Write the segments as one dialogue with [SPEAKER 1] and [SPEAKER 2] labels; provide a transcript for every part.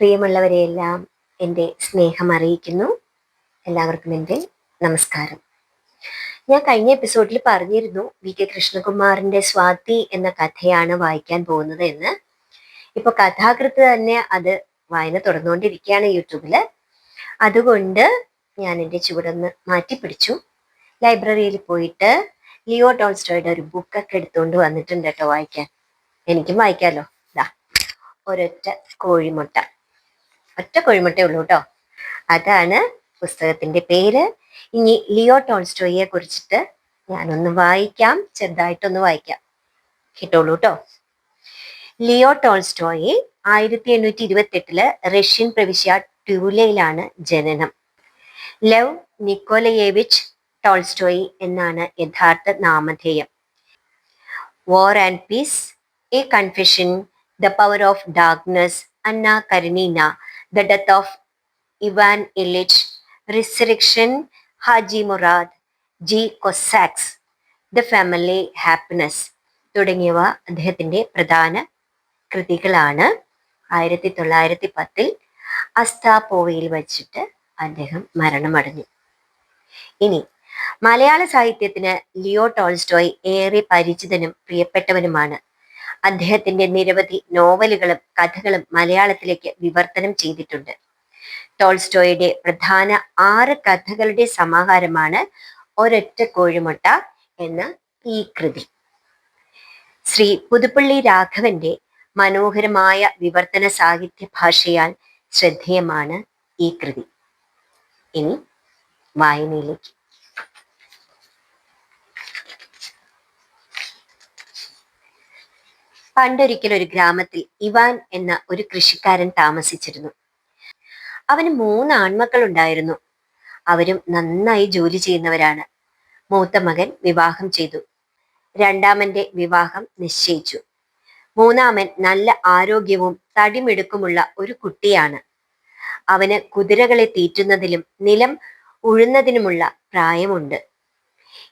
[SPEAKER 1] പ്രിയമുള്ളവരെയെല്ലാം എന്റെ സ്നേഹം അറിയിക്കുന്നു. എല്ലാവർക്കും എന്റെ നമസ്കാരം. ഞാൻ കഴിഞ്ഞ എപ്പിസോഡിൽ പറഞ്ഞിരുന്നു വി കെ കൃഷ്ണകുമാറിന്റെ സ്വാതി എന്ന കഥയാണ് വായിക്കാൻ പോകുന്നത് എന്ന്. ഇപ്പോൾ കഥാകൃത്ത് തന്നെ അത് വായന തുടർന്നുകൊണ്ടിരിക്കുകയാണ് യൂട്യൂബിൽ അതുകൊണ്ട് ഞാൻ എന്റെ ചുവടൊന്ന് മാറ്റിപ്പിടിച്ചു. ലൈബ്രറിയിൽ പോയിട്ട് ലിയോ ടോൾസ്റ്റോയുടെ ഒരു ബുക്കൊക്കെ എടുത്തുകൊണ്ട് വന്നിട്ടുണ്ട് കേട്ടോ വായിക്കാൻ. എനിക്കും വായിക്കാമല്ലോ ഇതാ ഒരൊറ്റ കോഴിമുട്ട. ഒറ്റ കോഴിമുട്ടേ ഉള്ളൂ കേട്ടോ അതാണ് പുസ്തകത്തിന്റെ പേര്. ഇനി ലിയോ ടോൾസ്റ്റോയെ കുറിച്ചിട്ട് ഞാനൊന്ന് വായിക്കാം ചെറുതായിട്ടൊന്ന് വായിക്കാം. കേട്ടോളൂ കേട്ടോ ലിയോ ടോൾസ്റ്റോയെ ആയിരത്തി എണ്ണൂറ്റി ഇരുപത്തി എട്ടിൽ റഷ്യൻ പ്രവിശ്യ ട്യൂലയിലാണ് ജനനം. ലവ് നിക്കോലയേവിച്ച് ടോൾസ്റ്റോയി എന്നാണ് യഥാർത്ഥ നാമധേയം. War and peace a confession the power of darkness Anna Karenina the death of Ivan Illich, resurrection Haji Murad, G. Cossacks, the family happiness തുടങ്ങിയവ അദ്ദേഹത്തിന്റെ പ്രധാന കൃതികളാണ് ആയിരത്തി തൊള്ളായിരത്തി പത്തിൽ അസ്താപോവയിൽ വച്ചിട്ട് അദ്ദേഹം മരണമടഞ്ഞു ഇനി മലയാള സാഹിത്യത്തിന് ലിയോ ടോൾസ്റ്റോയ് ഏറെ പരിചിതനും പ്രിയപ്പെട്ടവനുമാണ് അദ്ദേഹത്തിന്റെ നിരവധി നോവലുകളും കഥകളും മലയാളത്തിലേക്ക് വിവർത്തനം ചെയ്തിട്ടുണ്ട്. ടോൾസ്റ്റോയുടെ പ്രധാന ആറ് കഥകളുടെ സമാഹാരമാണ് ഒരൊറ്റ കോഴിമുട്ട എന്ന ഈ കൃതി. ശ്രീ പുതുപ്പള്ളി രാഘവന്റെ മനോഹരമായ വിവർത്തന സാഹിത്യ ഭാഷയാൽ ശ്രദ്ധേയമാണ് ഈ കൃതി. ഇനി വായനയിലേക്ക്. പണ്ടൊരിക്കൽ ഒരു ഗ്രാമത്തിൽ ഇവാൻ എന്ന ഒരു കൃഷിക്കാരൻ താമസിച്ചിരുന്നു. അവന് മൂന്ന് ആൺമക്കൾ ഉണ്ടായിരുന്നു അവരും നന്നായി ജോലി ചെയ്യുന്നവരാണ്. മൂത്ത മകൻ വിവാഹം ചെയ്തു. രണ്ടാമന്റെ വിവാഹം നിശ്ചയിച്ചു. മൂന്നാമൻ നല്ല ആരോഗ്യവും തടിമിടുക്കുമുള്ള ഒരു കുട്ടിയാണ്. അവന് കുതിരകളെ തീറ്റുന്നതിലും നിലം ഉഴുന്നതിനുമുള്ള പ്രായമുണ്ട്.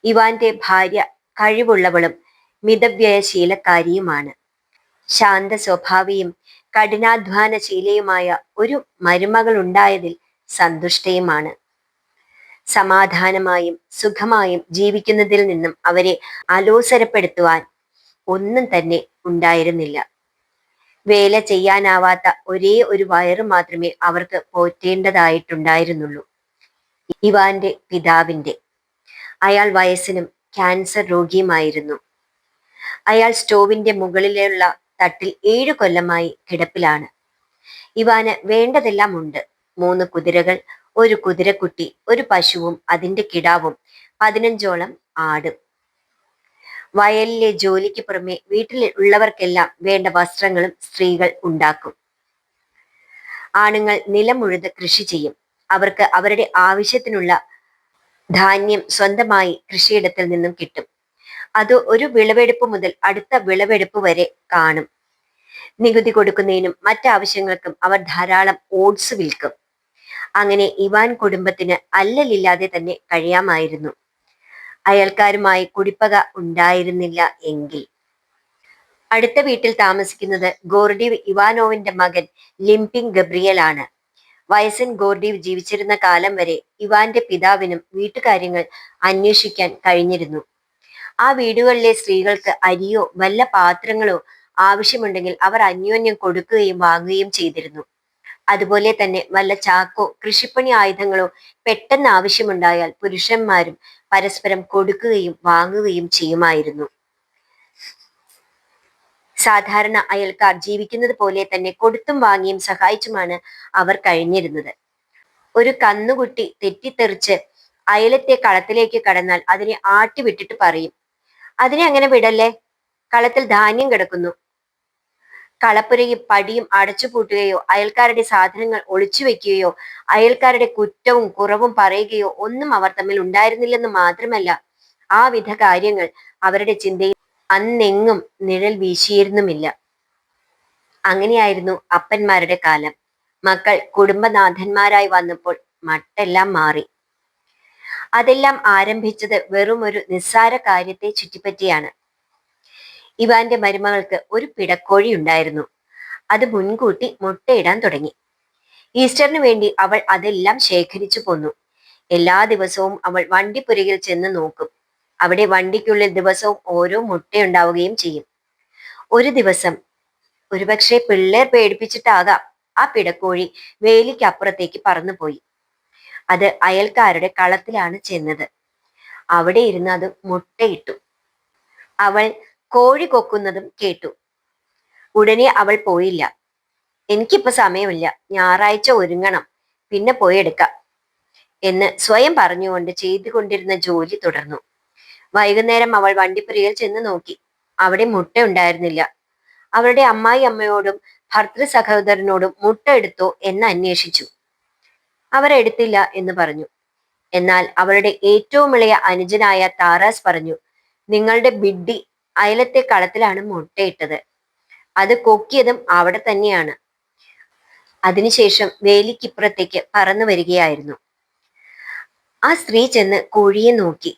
[SPEAKER 1] ഇവാന്റെ ഭാര്യ കഴിവുള്ളവളും മിതവ്യയശീലക്കാരിയുമാണ്. ശാന്ത സ്വഭാവിയും കഠിനാധ്വാനശീലയുമായ ഒരു മരുമകൾ ഉണ്ടായതിൽ സന്തുഷ്ടയുമാണ്. സമാധാനമായും സുഖമായും ജീവിക്കുന്നതിൽ നിന്നും അവരെ അലോസരപ്പെടുത്തുവാൻ ഒന്നും തന്നെ ഉണ്ടായിരുന്നില്ല. വേല ചെയ്യാനാവാത്ത ഒരേ ഒരു വയറ് മാത്രമേ അവർക്ക് പോറ്റേണ്ടതായിട്ടുണ്ടായിരുന്നുള്ളൂ. ഇവാന്റെ പിതാവിന്റെ. അയാൾ വയസ്സിനും ക്യാൻസർ രോഗിയുമായിരുന്നു. അയാൾ സ്റ്റോവിന്റെ മുകളിലുള്ള തട്ടിൽ ഏഴു കൊല്ലമായി കിടപ്പിലാണ്. ഇവാന് വേണ്ടതെല്ലാം ഉണ്ട്. മൂന്ന് കുതിരകൾ ഒരു കുതിരക്കുട്ടി ഒരു പശുവും അതിന്റെ കിടാവും പതിനഞ്ചോളം ആട്. വയലിലെ ജോലിക്ക് പുറമെ വീട്ടിൽ ഉള്ളവർക്കെല്ലാം വേണ്ട വസ്ത്രങ്ങളും സ്ത്രീകൾ ഉണ്ടാക്കും. ആണുങ്ങൾ നിലമുഴുത് കൃഷി ചെയ്യും. അവർക്ക് അവരുടെ ആവശ്യത്തിനുള്ള ധാന്യം സ്വന്തമായി കൃഷിയിടത്തിൽ നിന്നും കിട്ടും. അത് ഒരു വിളവെടുപ്പ് മുതൽ അടുത്ത വിളവെടുപ്പ് വരെ കാണും. നികുതി കൊടുക്കുന്നതിനും മറ്റാവശ്യങ്ങൾക്കും അവർ ധാരാളം ഓട്സ് വിൽക്കും. അങ്ങനെ ഇവാൻ കുടുംബത്തിന് അല്ലലില്ലാതെ തന്നെ കഴിയാമായിരുന്നു. അയൽക്കാരുമായി കുടിപ്പക ഉണ്ടായിരുന്നില്ല എങ്കിൽ. അടുത്ത വീട്ടിൽ താമസിക്കുന്നത് ഗോർഡീവ് ഇവാനോവിന്റെ മകൻ ലിംപിങ് ഗബ്രിയൽ ആണ് വയസ്സൻ ഗോർഡീവ് ജീവിച്ചിരുന്ന കാലം വരെ ഇവാന്റെ പിതാവിനും വീട്ടുകാര്യങ്ങൾ അന്വേഷിക്കാൻ കഴിഞ്ഞിരുന്നു. ആ വീടുകളിലെ സ്ത്രീകൾക്ക് അരിയോ വല്ല പാത്രങ്ങളോ ആവശ്യമുണ്ടെങ്കിൽ അവർ അന്യോന്യം കൊടുക്കുകയും വാങ്ങുകയും ചെയ്തിരുന്നു. അതുപോലെ തന്നെ വല്ല ചാക്കോ കൃഷിപ്പണി ആയുധങ്ങളോ പെട്ടെന്ന് ആവശ്യമുണ്ടായാൽ പുരുഷന്മാരും പരസ്പരം കൊടുക്കുകയും വാങ്ങുകയും ചെയ്യുമായിരുന്നു. സാധാരണ അയൽക്കാർ ജീവിക്കുന്നത് പോലെ തന്നെ കൊടുത്തും വാങ്ങിയും സഹായിച്ചുമാണ് അവർ കഴിഞ്ഞിരുന്നത്. ഒരു കന്നുകുട്ടി തെറ്റിത്തെറിച്ച് അയലത്തെ കളത്തിലേക്ക് കടന്നാൽ അതിനെ ആട്ടി വിട്ടിട്ട് പറയും അതിനെ അങ്ങനെ വിടല്ലേ? കളത്തിൽ ധാന്യം കിടക്കുന്നു. കളപ്പുരയും പടിയും അടച്ചു അടച്ചുപൂട്ടുകയോ അയൽക്കാരുടെ സാധനങ്ങൾ ഒളിച്ചു വെക്കുകയോ അയൽക്കാരുടെ കുറ്റവും കുറവും പറയുകയോ ഒന്നും അവർ തമ്മിൽ ഉണ്ടായിരുന്നില്ലെന്ന് മാത്രമല്ല ആ വിധ കാര്യങ്ങൾ അവരുടെ ചിന്തയിൽ അന്നെങ്ങും നിഴൽ വീശിയിരുന്നുമില്ല. അങ്ങനെയായിരുന്നു അപ്പന്മാരുടെ കാലം. മക്കൾ കുടുംബനാഥന്മാരായി വന്നപ്പോൾ മട്ടെല്ലാം മാറി. അതെല്ലാം ആരംഭിച്ചത് വെറും ഒരു നിസ്സാര കാര്യത്തെ ചുറ്റിപ്പറ്റിയാണ്. ഇവാന്റെ മരുമകൾക്ക് ഒരു പിടക്കോഴി ഉണ്ടായിരുന്നു. അത് മുൻകൂട്ടി മുട്ടയിടാൻ തുടങ്ങി. ഈസ്റ്ററിന് വേണ്ടി അവൾ അതെല്ലാം ശേഖരിച്ചു പോന്നു. എല്ലാ ദിവസവും അവൾ വണ്ടിപ്പുരയിൽ ചെന്ന് നോക്കും. അവിടെ വണ്ടിക്കുള്ളിൽ ദിവസവും ഓരോ മുട്ടയുണ്ടാവുകയും ചെയ്യും. ഒരു ദിവസം ഒരുപക്ഷെ പിള്ളേർ പേടിപ്പിച്ചിട്ടാകാം ആ പിടക്കോഴി വേലിക്കപ്പുറത്തേക്ക് പറന്നുപോയി. അത് അയൽക്കാരുടെ കളത്തിലാണ് ചെന്നത്. അവിടെ ഇരുന്ന് അത് മുട്ടയിട്ടു. അവൾ കോഴി കൊക്കുന്നതും കേട്ടു. ഉടനെ അവൾ പോയില്ല. എനിക്കിപ്പോ സമയമില്ല. ഞായറാഴ്ച ഒരുങ്ങണം. പിന്നെ പോയി എടുക്കാം എന്ന് സ്വയം പറഞ്ഞുകൊണ്ട് ചെയ്തുകൊണ്ടിരുന്ന ജോലി തുടർന്നു. വൈകുന്നേരം അവൾ വണ്ടിപ്പുരയിൽ ചെന്ന് നോക്കി. അവിടെ മുട്ട ഉണ്ടായിരുന്നില്ല. അവരുടെ അമ്മായി അമ്മയോടും ഭർത്തൃ സഹോദരനോടും മുട്ട എടുത്തോ എന്ന് അന്വേഷിച്ചു. അവർ എടുത്തില്ല എന്ന് പറഞ്ഞു. എന്നാൽ അവരുടെ ഏറ്റവും ഇളയ അനുജനായ താറാസ് പറഞ്ഞു നിങ്ങളുടെ ബിഡ്ഡി അയലത്തെ കളത്തിലാണ് മുട്ടയിട്ടത്. അത് കൊക്കിയതും അവിടെ തന്നെയാണ്. അതിനുശേഷം വേലിക്കിപ്പുറത്തേക്ക് പറന്നു വരികയായിരുന്നു. ആ സ്ത്രീ ചെന്ന് കോഴിയെ നോക്കി.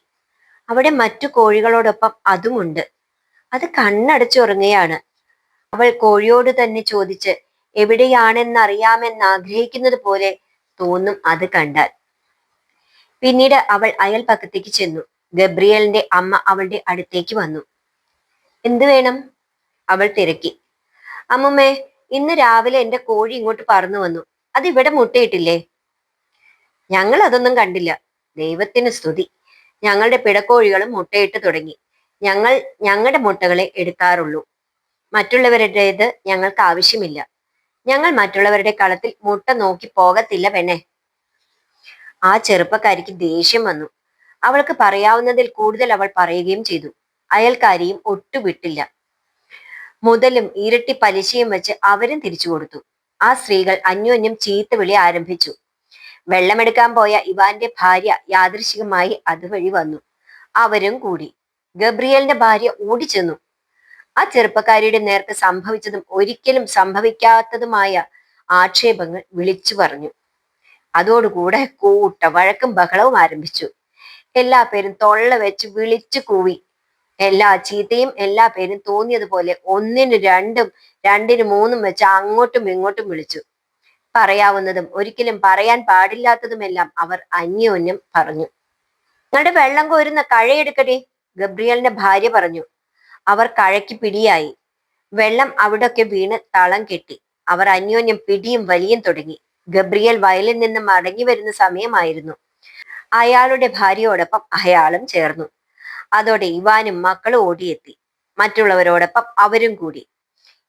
[SPEAKER 1] അവിടെ മറ്റു കോഴികളോടൊപ്പം അതുമുണ്ട്. അത് കണ്ണടച്ചുറങ്ങുകയാണ് അവൾ കോഴിയോട് തന്നെ ചോദിച്ച് എവിടെയാണെന്ന് അറിയാമെന്ന് ആഗ്രഹിക്കുന്നത് പോലെ തോന്നും അത് കണ്ടാൽ. പിന്നീട് അവൾ അയൽപക്കത്തേക്ക് ചെന്നു. ഗബ്രിയലിന്റെ അമ്മ അവളുടെ അടുത്തേക്ക് വന്നു. എന്തു വേണം? അവൾ തിരക്കി. അമ്മുമ്മേ ഇന്ന് രാവിലെ എന്റെ കോഴി ഇങ്ങോട്ട് പറന്നു വന്നു. അത് ഇവിടെ മുട്ടയിട്ടില്ലേ? ഞങ്ങൾ അതൊന്നും കണ്ടില്ല. ദൈവത്തിന് സ്തുതി. ഞങ്ങളുടെ പിടക്കോഴികളും മുട്ടയിട്ട് തുടങ്ങി. ഞങ്ങൾ ഞങ്ങളുടെ മുട്ടകളെ എടുക്കാറുള്ളൂ. മറ്റുള്ളവരുടേത് ഞങ്ങൾക്ക് ആവശ്യമില്ല. ഞങ്ങൾ മറ്റുള്ളവരുടെ കളത്തിൽ മുട്ട നോക്കി പോകത്തില്ല പെണ്ണെ. ആ ചെറുപ്പക്കാരിക്ക് ദേഷ്യം വന്നു. അവൾക്ക് പറയാവുന്നതിൽ കൂടുതൽ അവൾ പറയുകയും ചെയ്തു. അയൽക്കാരിയും ഒട്ടുവിട്ടില്ല. മുതലും ഇരട്ടി പലിശയും വെച്ച് അവരും തിരിച്ചു കൊടുത്തു. ആ സ്ത്രീകൾ അന്യോന്യം ചീത്ത വിളി ആരംഭിച്ചു. വെള്ളമെടുക്കാൻ പോയ ഇവാന്റെ ഭാര്യ യാദൃശികമായി അതുവഴി വന്നു. അവരും കൂടി. ഗബ്രിയലിന്റെ ഭാര്യ ഓടിച്ചെന്നു. ആ ചെറുപ്പക്കാരിയുടെ നേർക്ക് സംഭവിച്ചതും ഒരിക്കലും സംഭവിക്കാത്തതുമായ ആക്ഷേപങ്ങൾ വിളിച്ചു പറഞ്ഞു. അതോടുകൂടെ കൂട്ട വഴക്കും ബഹളവും ആരംഭിച്ചു. എല്ലാ പേരും തൊള്ള വെച്ച് വിളിച്ചു കൂവി. എല്ലാ ചീത്തയും എല്ലാ പേരും തോന്നിയതുപോലെ ഒന്നിന് രണ്ടും രണ്ടിന് മൂന്നും വെച്ച് അങ്ങോട്ടും ഇങ്ങോട്ടും വിളിച്ചു. പറയാവുന്നതും ഒരിക്കലും പറയാൻ പാടില്ലാത്തതുമെല്ലാം അവർ അന്യോന്യം പറഞ്ഞു. നിങ്ങളുടെ വെള്ളം കോരുന്ന കഴയെടുക്കടി ഗബ്രിയലിന്റെ ഭാര്യ പറഞ്ഞു. അവർ കഴക്കി പിടിയായി. വെള്ളം അവിടൊക്കെ വീണ് താളം കെട്ടി. അവർ അന്യോന്യം പിടിയും വലിയും തുടങ്ങി. ഗബ്രിയൽ വയലിൽ നിന്ന് മടങ്ങി വരുന്ന സമയമായിരുന്നു. അയാളുടെ ഭാര്യയോടൊപ്പം അയാളും ചേർന്നു. അതോടെ ഇവാനും മക്കളും ഓടിയെത്തി. മറ്റുള്ളവരോടൊപ്പം അവരും കൂടി.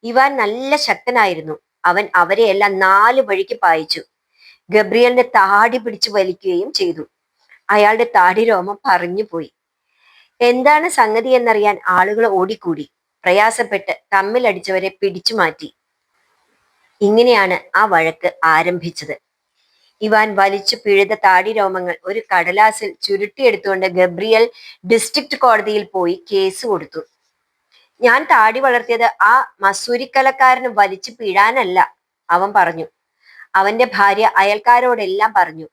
[SPEAKER 1] ഇവാൻ നല്ല ശക്തനായിരുന്നു. അവൻ അവരെയെല്ലാം നാല് വഴിക്ക് പായിച്ചു. ഗബ്രിയലിന്റെ താടി പിടിച്ചു വലിക്കുകയും ചെയ്തു. അയാളുടെ താടി രോമം പറഞ്ഞു പോയി എന്താണ് സംഗതി എന്നറിയാൻ ആളുകൾ ഓടിക്കൂടി. പ്രയാസപ്പെട്ട് തമ്മിലടിച്ചവരെ പിടിച്ചു മാറ്റി. ഇങ്ങനെയാണ് ആ വഴക്ക് ആരംഭിച്ചത്. ഇവാൻ വലിച്ചു പിഴുത താടി രോമങ്ങൾ ഒരു കടലാസിൽ ചുരുട്ടിയെടുത്തുകൊണ്ട് ഗബ്രിയൽ ഡിസ്ട്രിക്ട് കോടതിയിൽ പോയി കേസ് കൊടുത്തു. ഞാൻ താടി വളർത്തിയത് ആ മസൂരിക്കലക്കാരന് വലിച്ചു പിഴാനല്ല അവൻ പറഞ്ഞു. അവന്റെ ഭാര്യ അയൽക്കാരോടെല്ലാം പറഞ്ഞു.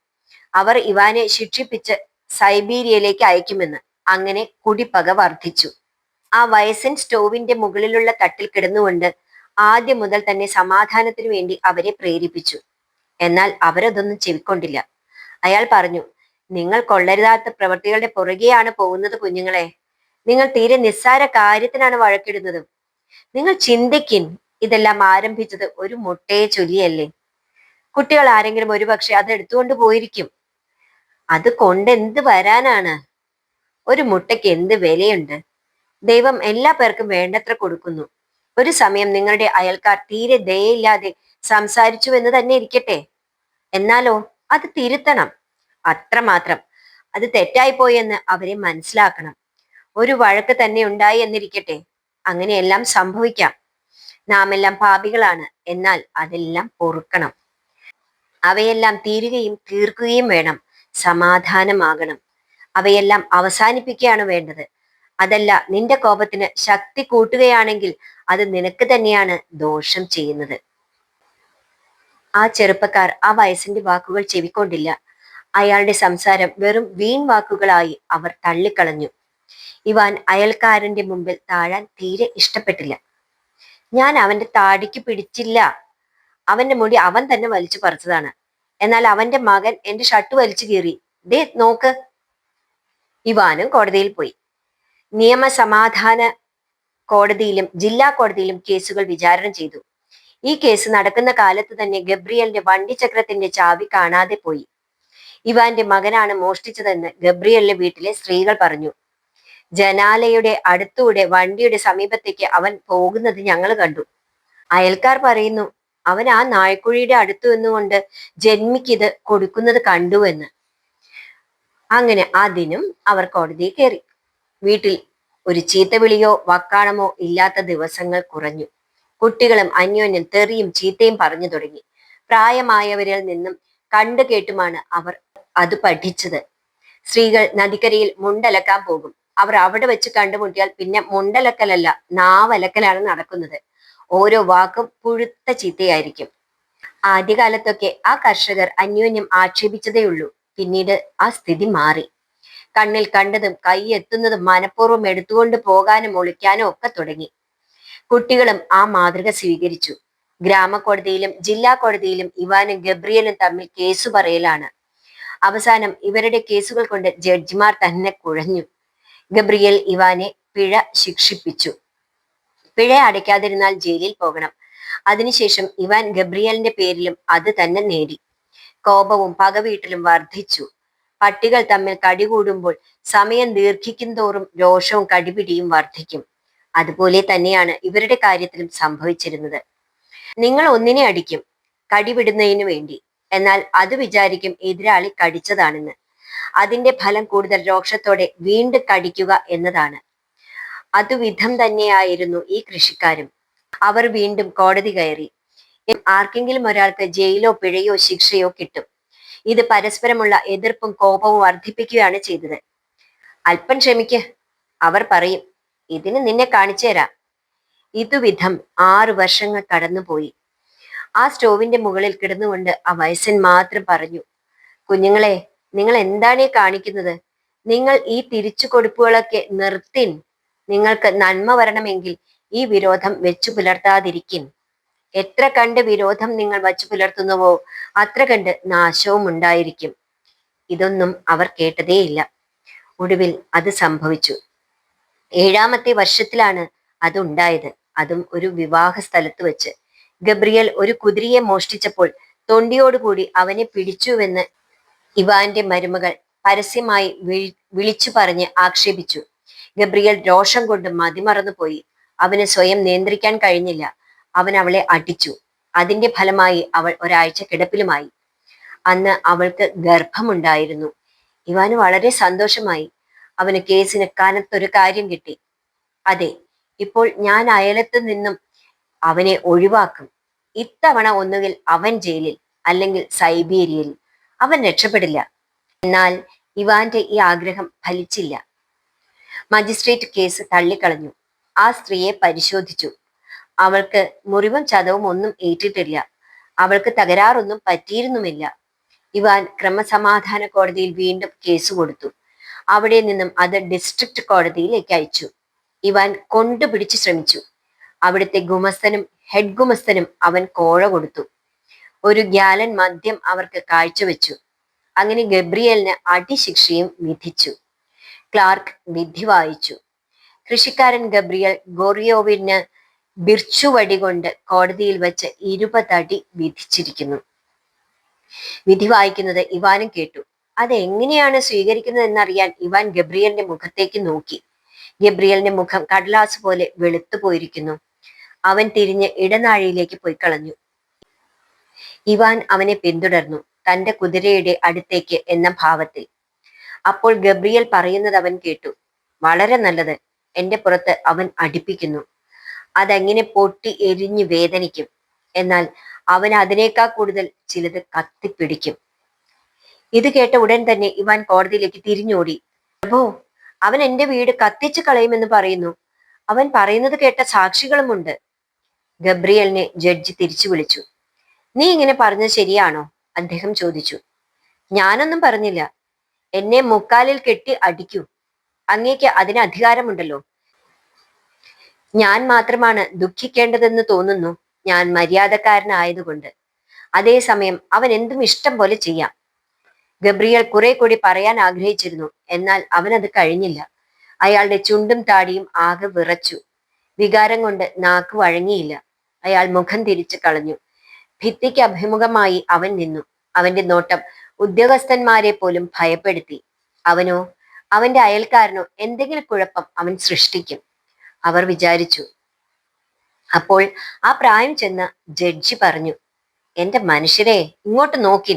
[SPEAKER 1] അവർ ഇവാനെ ശിക്ഷിപ്പിച്ച് സൈബീരിയയിലേക്ക് അയക്കുമെന്ന്. അങ്ങനെ കുടിപ്പക വർദ്ധിച്ചു ആ വയസ്സൻ സ്റ്റോവിന്റെ മുകളിലുള്ള തട്ടിൽ കിടന്നുകൊണ്ട് ആദ്യം മുതൽ തന്നെ സമാധാനത്തിനു വേണ്ടി അവരെ പ്രേരിപ്പിച്ചു. എന്നാൽ അവരതൊന്നും ചെവിക്കൊണ്ടില്ല. അയാൾ പറഞ്ഞു നിങ്ങൾ കൊള്ളരുതാത്ത പ്രവൃത്തികളുടെ പുറകെയാണ് പോകുന്നത് കുഞ്ഞുങ്ങളെ. നിങ്ങൾ തീരെ നിസ്സാര കാര്യത്തിനാണ് വഴക്കിടുന്നത്. നിങ്ങൾ ചിന്തിക്കിൻ ഇതെല്ലാം ആരംഭിച്ചത് ഒരു മുട്ടയെ ചൊല്ലിയല്ലേ? കുട്ടികൾ ആരെങ്കിലും ഒരുപക്ഷെ അത് എടുത്തുകൊണ്ട് പോയിരിക്കും. അത് കൊണ്ട് എന്ത് വരാനാണ്? ഒരു മുട്ടയ്ക്ക് എന്ത് വിലയുണ്ട്? ദൈവം എല്ലാ പേർക്കും വേണ്ടത്ര കൊടുക്കുന്നു. ഒരു സമയം നിങ്ങളുടെ അയൽക്കാർ തീരെ ദയയില്ലാതെ സംസാരിച്ചു എന്ന് തന്നെ ഇരിക്കട്ടെ. എന്നാലോ അത് തിരുത്തണം. അത്രമാത്രം. അത് തെറ്റായിപ്പോയി എന്ന് അവരെ മനസ്സിലാക്കണം. ഒരു വഴക്ക് തന്നെ ഉണ്ടായി എന്നിരിക്കട്ടെ. അങ്ങനെയെല്ലാം സംഭവിക്കാം. നാം എല്ലാം പാപികളാണ്. എന്നാൽ അതെല്ലാം പൊറുക്കണം. അവയെല്ലാം തീരുകയും തീർക്കുകയും വേണം. സമാധാനമാകണം. അവയെല്ലാം അവസാനിപ്പിക്കുകയാണ് വേണ്ടത്. അതല്ല നിന്റെ കോപത്തിന് ശക്തി കൂട്ടുകയാണെങ്കിൽ അത് നിനക്ക് തന്നെയാണ് ദോഷം ചെയ്യുന്നത്. ആ ചെറുപ്പക്കാർ ആ വയസ്സിന്റെ വാക്കുകൾ ചെവിക്കൊണ്ടില്ല. അയാളുടെ സംസാരം വെറും വീൺ വാക്കുകളായി അവർ തള്ളിക്കളഞ്ഞു. ഇവാൻ അയൽക്കാരന്റെ മുമ്പിൽ താഴാൻ തീരെ ഇഷ്ടപ്പെട്ടില്ല. ഞാൻ അവന്റെ താടിക്ക് പിടിച്ചില്ല. അവന്റെ മുടി അവൻ തന്നെ വലിച്ചു പറിച്ചതാണ്. എന്നാൽ അവന്റെ മകൻ എന്റെ ഷർട്ട് വലിച്ചു കീറി. ദേ നോക്ക്. ഇവാനും കോടതിയിൽ പോയി. നിയമസമാധാന കോടതിയിലും ജില്ലാ കോടതിയിലും കേസുകൾ വിചാരണ ചെയ്തു. ഈ കേസ് നടക്കുന്ന കാലത്ത് തന്നെ ഗബ്രിയലിന്റെ വണ്ടിചക്രത്തിന്റെ ചാവി കാണാതെ പോയി. ഇവാന്റെ മകനാണ് മോഷ്ടിച്ചതെന്ന് ഗബ്രിയലിന്റെ വീട്ടിലെ സ്ത്രീകൾ പറഞ്ഞു. ജനാലയുടെ അടുത്തൂടെ വണ്ടിയുടെ സമീപത്തേക്ക് അവൻ പോകുന്നത് ഞങ്ങൾ കണ്ടു. അയൽക്കാർ പറയുന്നു അവൻ ആ നായ്ക്കുഴിയുടെ അടുത്തു നിന്നുകൊണ്ട് ജന്മിക്കിത് കൊടുക്കുന്നത് കണ്ടു അങ്ങനെ അതിനും അവർ കോടതിയിൽ കയറി. വീട്ടിൽ ഒരു ചീത്തവിളിയോ വക്കാണമോ ഇല്ലാത്ത ദിവസങ്ങൾ കുറഞ്ഞു. കുട്ടികളും അന്യോന്യം തെറിയും ചീത്തയും പറഞ്ഞു തുടങ്ങി. പ്രായമായവരിൽ നിന്നും കണ്ടു കേട്ടുമാണ് അവർ അത് പഠിച്ചത്. സ്ത്രീകൾ നദിക്കരയിൽ മുണ്ടലക്കാൻ പോകും. അവർ അവിടെ വെച്ച് കണ്ടുമുട്ടിയാൽ പിന്നെ മുണ്ടലക്കലല്ല നാവലക്കലാണ് നടക്കുന്നത്. ഓരോ വാക്കും പുഴുത്ത ചീത്തയായിരിക്കും. ആദ്യകാലത്തൊക്കെ ആ കർഷകർ അന്യോന്യം ആക്ഷേപിച്ചതേയുള്ളൂ. പിന്നീട് ആ സ്ഥിതി മാറി. കണ്ണിൽ കണ്ടതും കൈ എത്തുന്നതും മനഃപൂർവം എടുത്തുകൊണ്ട് പോകാനും ഒളിക്കാനും ഒക്കെ തുടങ്ങി. കുട്ടികളും ആ മാതൃക സ്വീകരിച്ചു. ഗ്രാമകോടതിയിലും ജില്ലാ കോടതിയിലും ഇവാനും ഗബ്രിയലും തമ്മിൽ കേസ് പറയലാണ്. അവസാനം ഇവരുടെ കേസുകൾ കൊണ്ട് ജഡ്ജിമാർ തന്നെ കുഴഞ്ഞു. ഗബ്രിയൽ ഇവാനെ പിഴ ശിക്ഷിപ്പിച്ചു. പിഴ അടയ്ക്കാതിരുന്നാൽ ജയിലിൽ പോകണം. അതിനുശേഷം ഇവാൻ ഗബ്രിയലിന്റെ പേരിലും അത് തന്നെ നേടി. കോപവും പകവീട്ടിലും വർദ്ധിച്ചു. പട്ടികൾ തമ്മിൽ കടികൂടുമ്പോൾ സമയം ദീർഘിക്കും തോറും രോഷവും കടിപിടിയും വർദ്ധിക്കും. അതുപോലെ തന്നെയാണ് ഇവരുടെ കാര്യത്തിലും സംഭവിച്ചിരുന്നത്. നിങ്ങൾ ഒന്നിനെ അടിക്കും കടിവിടുന്നതിനു വേണ്ടി. എന്നാൽ അത് വിചാരിക്കും എതിരാളി കടിച്ചതാണെന്ന്. അതിന്റെ ഫലം കൂടുതൽ രോക്ഷത്തോടെ വീണ്ടും കടിക്കുക എന്നതാണ്. അതുവിധം തന്നെയായിരുന്നു ഈ കൃഷിക്കാരും. അവർ വീണ്ടും കോടതി കയറി. ആർക്കെങ്കിലും ഒരാൾക്ക് ജയിലോ പിഴയോ ശിക്ഷയോ കിട്ടും. ഇത് പരസ്പരമുള്ള എതിർപ്പും കോപവും വർദ്ധിപ്പിക്കുകയാണ് ചെയ്തത്. അല്പം ക്ഷമിക്ക്. അവർ പറയും ഇതിന് നിന്നെ കാണിച്ചു തരാം. ഇതുവിധം ആറു വർഷങ്ങൾ കടന്നുപോയി. ആ സ്റ്റോവിന്റെ മുകളിൽ കിടന്നുകൊണ്ട് ആ വയസ്സൻ മാത്രം പറഞ്ഞു കുഞ്ഞുങ്ങളെ നിങ്ങൾ എന്താണ് ഈ കാണിക്കുന്നത്? നിങ്ങൾ ഈ തിരിച്ചു കൊടുപ്പുകളൊക്കെ നിർത്തിൻ. നിങ്ങൾക്ക് നന്മ വരണമെങ്കിൽ ഈ വിരോധം വെച്ചു പുലർത്താതിരിക്കിൻ. എത്ര കണ്ട് വിരോധം നിങ്ങൾ വച്ചു പുലർത്തുന്നുവോ അത്ര കണ്ട് നാശവും ഉണ്ടായിരിക്കും. ഇതൊന്നും അവർ കേട്ടതേയില്ല. ഒടുവിൽ അത് സംഭവിച്ചു. ഏഴാമത്തെ വർഷത്തിലാണ് അതുണ്ടായത് അതും ഒരു വിവാഹ സ്ഥലത്ത് വെച്ച്. ഗബ്രിയൽ ഒരു കുതിരയെ മോഷ്ടിച്ചപ്പോൾ തൊണ്ടിയോടുകൂടി അവനെ പിടിച്ചുവെന്ന് ഇവാന്റെ മരുമകൾ പരസ്യമായി വിളിച്ചു പറഞ്ഞ് ആക്ഷേപിച്ചു. ഗബ്രിയൽ രോഷം കൊണ്ട് മതിമറന്നുപോയി. അവന് സ്വയം നിയന്ത്രിക്കാൻ കഴിഞ്ഞില്ല. അവൻ അവളെ അടിച്ചു. അതിന്റെ ഫലമായി അവൾ ഒരാഴ്ച കിടപ്പിലുമായി. അന്ന് അവൾക്ക് ഗർഭമുണ്ടായിരുന്നു. ഇവാന് വളരെ സന്തോഷമായി. അവന് കേസിന് കനത്തൊരു കാര്യം കിട്ടി. അതെ ഇപ്പോൾ ഞാൻ അയലത്ത് നിന്നും അവനെ ഒഴിവാക്കും. ഇത്തവണ ഒന്നുകിൽ അവൻ ജയിലിൽ അല്ലെങ്കിൽ സൈബീരിയയിൽ. അവൻ രക്ഷപ്പെടില്ല. എന്നാൽ ഇവാന്റെ ഈ ആഗ്രഹം ഫലിച്ചില്ല. മജിസ്ട്രേറ്റ് കേസ് തള്ളിക്കളഞ്ഞു. ആ സ്ത്രീയെ പരിശോധിച്ചു. അവൾക്ക് മുറിവും ചതവും ഒന്നും ഏറ്റിട്ടില്ല. അവൾക്ക് തകരാറൊന്നും പറ്റിയിരുന്നുമില്ല. ഇവാൻ ക്രമസമാധാന കോടതിയിൽ വീണ്ടും കേസ് കൊടുത്തു. അവിടെ നിന്നും അത് ഡിസ്ട്രിക്ട് കോടതിയിലേക്ക് അയച്ചു. ഇവാൻ കൊണ്ടുപിടിച്ച് ശ്രമിച്ചു. അവിടുത്തെ ഗുമസ്തനും ഹെഡ് ഗുമസ്തനും അവൻ കോഴ കൊടുത്തു. ഒരു ഗ്യാലൻ മദ്യം അവർക്ക് കാഴ്ചവെച്ചു. അങ്ങനെ ഗബ്രിയലിന് അടിശിക്ഷയും വിധിച്ചു. ക്ലാർക്ക് വിധി വായിച്ചു. കൃഷിക്കാരൻ ഗബ്രിയൽ ഗോറിയോവിന് ബിർച്ചുവടി കൊണ്ട് കോടതിയിൽ വെച്ച് ഇരുപതടി വിധിച്ചിരിക്കുന്നു. വിധി വായിക്കുന്നത് ഇവാനും കേട്ടു. അതെങ്ങനെയാണ് സ്വീകരിക്കുന്നത് എന്നറിയാൻ ഇവാൻ ഗബ്രിയലിന്റെ മുഖത്തേക്ക് നോക്കി. ഗബ്രിയലിന്റെ മുഖം കടലാസ് പോലെ വെളുത്തു പോയിരിക്കുന്നു. അവൻ തിരിഞ്ഞ് ഇടനാഴിയിലേക്ക് പോയി കളഞ്ഞു. ഇവാൻ അവനെ പിന്തുടർന്നു തന്റെ കുതിരയുടെ അടുത്തേക്ക് എന്ന ഭാവത്തിൽ. അപ്പോൾ ഗബ്രിയൽ പറയുന്നത് അവൻ കേട്ടു. വളരെ നല്ലത്. എന്റെ പുറത്ത് അവൻ അടിപ്പിക്കുന്നു. അതെങ്ങനെ പൊട്ടി എരിഞ്ഞു വേദനിക്കും? എന്നാൽ അവൻ അതിനേക്കാൾ കൂടുതൽ ചിലത് കത്തിപ്പിടിക്കും. ഇത് കേട്ട ഉടൻ തന്നെ ഇവാൻ കോടതിയിലേക്ക് തിരിഞ്ഞോടി. പ്രഭോ അവൻ എന്റെ വീട് കത്തിച്ചു കളയുമെന്ന് പറയുന്നു. അവൻ പറയുന്നത് കേട്ട സാക്ഷികളുമുണ്ട്. ഗബ്രിയലിനെ ജഡ്ജി തിരിച്ചു വിളിച്ചു. നീ ഇങ്ങനെ പറഞ്ഞത് ശരിയാണോ? അദ്ദേഹം ചോദിച്ചു. ഞാനൊന്നും പറഞ്ഞില്ല. എന്നെ മുക്കാലിൽ കെട്ടി അടിക്കൂ. അങ്ങേക്ക് അതിന് അധികാരമുണ്ടല്ലോ. ഞാൻ മാത്രമാണ് ദുഃഖിക്കേണ്ടതെന്ന് തോന്നുന്നു. ഞാൻ മര്യാദക്കാരനായതുകൊണ്ട്. അതേസമയം അവൻ എന്തും ഇഷ്ടം പോലെ ചെയ്യാം. ഗബ്രിയൽ കുറെ കൂടി പറയാൻ ആഗ്രഹിച്ചിരുന്നു. എന്നാൽ അവനത് കഴിഞ്ഞില്ല. അയാളുടെ ചുണ്ടും താടിയും ആകെ വിറച്ചു. വികാരം കൊണ്ട് നാക്ക് വഴങ്ങിയില്ല. അയാൾ മുഖം തിരിച്ചു കളഞ്ഞു. ഭിത്തിക്ക് അഭിമുഖമായി അവൻ നിന്നു. അവന്റെ നോട്ടം ഉദ്യോഗസ്ഥന്മാരെ പോലും ഭയപ്പെടുത്തി. അവനോ? അവന്റെ അയൽക്കാരനോ? എന്തെങ്കിലും കുഴപ്പം അവൻ സൃഷ്ടിക്കും. അവർ വിചാരിച്ചു. അപ്പോൾ ആ പ്രായം ചെന്ന ജഡ്ജി പറഞ്ഞു എന്റെ മനുഷ്യരെ ഇങ്ങോട്ട് നോക്കി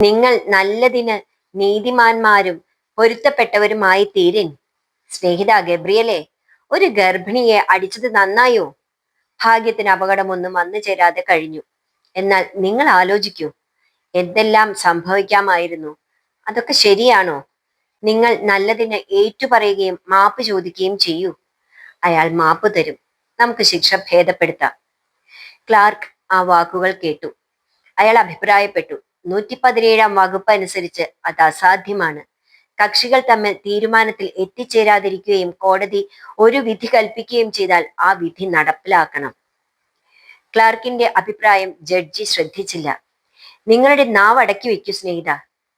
[SPEAKER 1] നിങ്ങൾ നല്ലതിന് നീതിമാന്മാരും പൊരുത്തപ്പെട്ടവരുമായി തീരൻ. സ്നേഹിത ഗബ്രിയലെ ഒരു ഗർഭിണിയെ അടിച്ചത് നന്നായോ? ഭാഗ്യത്തിന് അപകടമൊന്നും വന്നു ചേരാതെ കഴിഞ്ഞു. എന്നാൽ നിങ്ങൾ ആലോചിക്കൂ എന്തെല്ലാം സംഭവിക്കാമായിരുന്നു? അതൊക്കെ ശരിയാണോ? നിങ്ങൾ നല്ലതിന് ഏറ്റുപറയുകയും മാപ്പ് ചോദിക്കുകയും ചെയ്യൂ. അയാൾ മാപ്പ് തരും. നമുക്ക് ശിക്ഷ ഭേദപ്പെടുത്താം. ക്ലാർക്ക് ആ വാക്കുകൾ കേട്ടു. അയാൾ അഭിപ്രായപ്പെട്ടു. നൂറ്റി പതിനേഴാം വകുപ്പ് അനുസരിച്ച് അത് അസാധ്യമാണ്. കക്ഷികൾ തമ്മിൽ തീരുമാനത്തിൽ എത്തിച്ചേരാതിരിക്കുകയും കോടതി ഒരു വിധി കൽപ്പിക്കുകയും ചെയ്താൽ ആ വിധി നടപ്പിലാക്കണം. ക്ലാർക്കിന്റെ അഭിപ്രായം ജഡ്ജി ശ്രദ്ധിച്ചില്ല. നിങ്ങളുടെ നാവ് അടക്കി വെക്കൂ സ്നേഹിത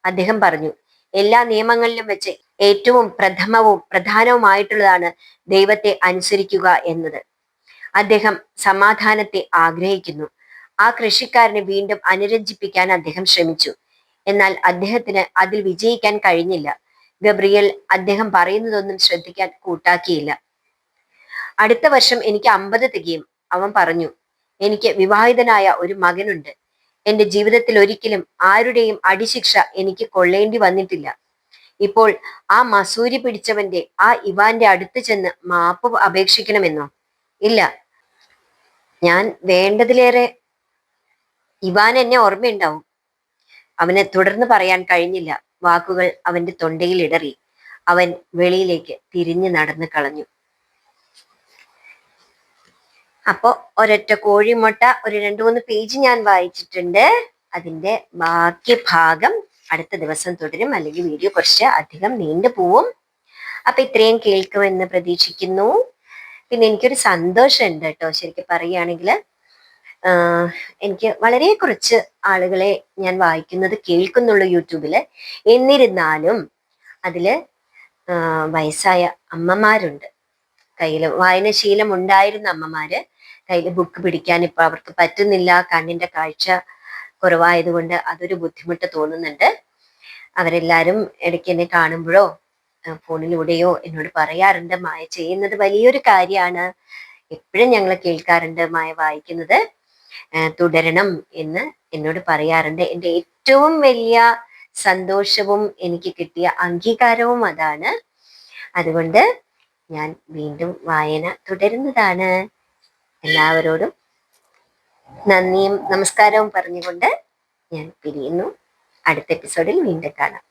[SPEAKER 1] അദ്ദേഹം പറഞ്ഞു. എല്ലാ നിയമങ്ങളിലും വെച്ച് ഏറ്റവും പ്രഥമവും പ്രധാനവുമായിട്ടുള്ളതാണ് ദൈവത്തെ അനുസരിക്കുക എന്നത്. അദ്ദേഹം സമാധാനത്തെ ആഗ്രഹിക്കുന്നു. ആ കൃഷിക്കാരനെ വീണ്ടും അനുരഞ്ജിപ്പിക്കാൻ അദ്ദേഹം ശ്രമിച്ചു. എന്നാൽ അദ്ദേഹത്തിന് അതിൽ വിജയിക്കാൻ കഴിഞ്ഞില്ല. ഗബ്രിയൽ അദ്ദേഹം പറയുന്നതൊന്നും ശ്രദ്ധിക്കാൻ കൂട്ടാക്കിയില്ല. അടുത്ത വർഷം എനിക്ക് അമ്പത് തികയും. അവൻ പറഞ്ഞു എനിക്ക് വിവാഹിതനായ ഒരു മകനുണ്ട്. എന്റെ ജീവിതത്തിൽ ഒരിക്കലും ആരുടെയും അടിശിക്ഷ എനിക്ക് കൊള്ളേണ്ടി വന്നിട്ടില്ല. ഇപ്പോൾ ആ മസൂരി പിടിച്ചവന്റെ ആ ഇവാന്റെ അടുത്ത് ചെന്ന് മാപ്പ് അപേക്ഷിക്കണമെന്നോ? ഇല്ല. ഞാൻ വേണ്ടതിലേറെ ഇവാൻ എന്നെ ഓർമ്മയുണ്ടാവും. അവന് തുടർന്ന് പറയാൻ കഴിഞ്ഞില്ല. വാക്കുകൾ അവന്റെ തൊണ്ടയിൽ ഇടറി. അവൻ വെളിയിലേക്ക് തിരിഞ്ഞു നടന്നു കളഞ്ഞു. അപ്പോ ഒരൊറ്റ കോഴിമുട്ട ഒരു രണ്ടു മൂന്ന് പേജ് ഞാൻ വായിച്ചിട്ടുണ്ട്. അതിന്റെ ബാക്കി ഭാഗം അടുത്ത ദിവസം തുടരും. അല്ലെങ്കിൽ വീഡിയോ കുറച്ച് അധികം നീണ്ടു പോവും. അപ്പൊ ഇത്രയും കേൾക്കുമെന്ന് പ്രതീക്ഷിക്കുന്നു. പിന്നെ എനിക്കൊരു സന്തോഷമുണ്ട് കേട്ടോ. ശരിക്കും പറയുകയാണെങ്കിൽ എനിക്ക് വളരെ കുറച്ച് ആളുകളെ ഞാൻ വായിക്കുന്നത് കേൾക്കുന്നുള്ളൂ യൂട്യൂബിൽ എന്നിരുന്നാലും അതിൽ വയസ്സായ അമ്മമാരുണ്ട്. കയ്യിൽ വായനശീലം ഉണ്ടായിരുന്ന അമ്മമാര് കയ്യിൽ ബുക്ക് പിടിക്കാൻ ഇപ്പൊ അവർക്ക് പറ്റുന്നില്ല. കണ്ണിന്റെ കാഴ്ച കുറവായതുകൊണ്ട് അതൊരു ബുദ്ധിമുട്ട് തോന്നുന്നുണ്ട്. അവരെല്ലാരും ഇടയ്ക്ക് എന്നെ കാണുമ്പോഴോ ഫോണിലൂടെയോ എന്നോട് പറയാറുണ്ട് മായ ചെയ്യുന്നത് വലിയൊരു കാര്യമാണ്. എപ്പോഴും ഞങ്ങൾ കേൾക്കാറുണ്ട് മായ വായിക്കുന്നത് തുടരണം എന്ന് എന്നോട് പറയാറുണ്ട്. എന്റെ ഏറ്റവും വലിയ സന്തോഷവും എനിക്ക് കിട്ടിയ അംഗീകാരവും അതാണ്. അതുകൊണ്ട് ഞാൻ വീണ്ടും വായന തുടരുന്നതാണ്. എല്ലാവരോടും നന്ദിയും നമസ്കാരവും പറഞ്ഞുകൊണ്ട് ഞാൻ പിരിയുന്നു. അടുത്ത എപ്പിസോഡിൽ വീണ്ടും കാണാം.